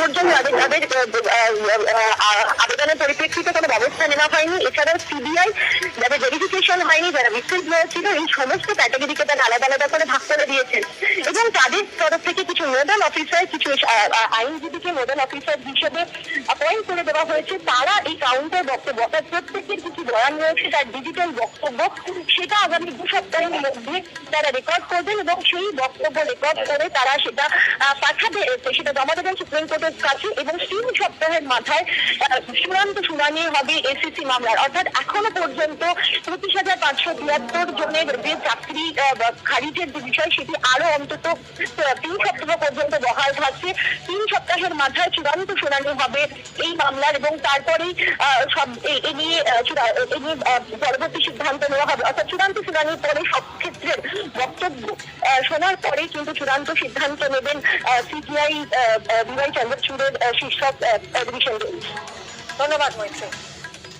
পর্যন্ত তাদের আবেদনের পরিপ্রেক্ষিতে কোনো ব্যবস্থা নেওয়া হয়নি। এছাড়াও সিবিআই যাদের ভেরিফিকেশন হয়নি, যারা বিক্ষোভ ছিল এই সমস্ত ক্যাটাগরিকে তারা আলাদা আলাদা করে ভাগ করে দিয়েছেন এবং তাদের তরফ থেকে কিছু নোডাল অফিসার, কিছু আইনজীবীকে নোডাল অফিসার হিসেবে অ্যাপয়েন্ট করে দেওয়া হয়েছে। তারা এই কাউন্টার বক্তব্য অর্থাৎ প্রত্যেকের কিছু বয়ান রয়েছে তার ডিজিটাল বক্তব্য, সেটা আগামী দু সপ্তাহের মধ্যে তারা রেকর্ড করবেন এবং সেই বক্তব্য রেকর্ড করে তারা সেটা পাঠাবে সেটা জমা দেবেন সুপ্রিম কোর্টের কাছে এবং তিন সপ্তাহের মাথায় চূড়ান্ত শুনানি হবে এসিসি মামলার। অর্থাৎ এখনও পর্যন্ত হাজার পাঁচশো তিয়াত্তর জনের যে চাকরি খারিজের যে বিষয়, সেটি আরও অন্তত তিন সপ্তাহ পর্যন্ত বহাল থাকছে। তিন সপ্তাহের মাথায় চূড়ান্ত শুনানি হবে এই মামলার এবং তারপরেই সব এ- নিয়ে এ নিয়ে পরবর্তী সিদ্ধান্ত নেওয়া হবে। অর্থাৎ চূড়ান্ত শুনানির পরে সব ক্ষেত্রের বক্তব্য শোনার পরেই কিন্তু চূড়ান্ত সিদ্ধান্ত নেবেন সিপিআই বিওয়াই চন্দ্রচূড়ের শীর্ষক ডিভিশন ধন্যবাদ মৈত্রী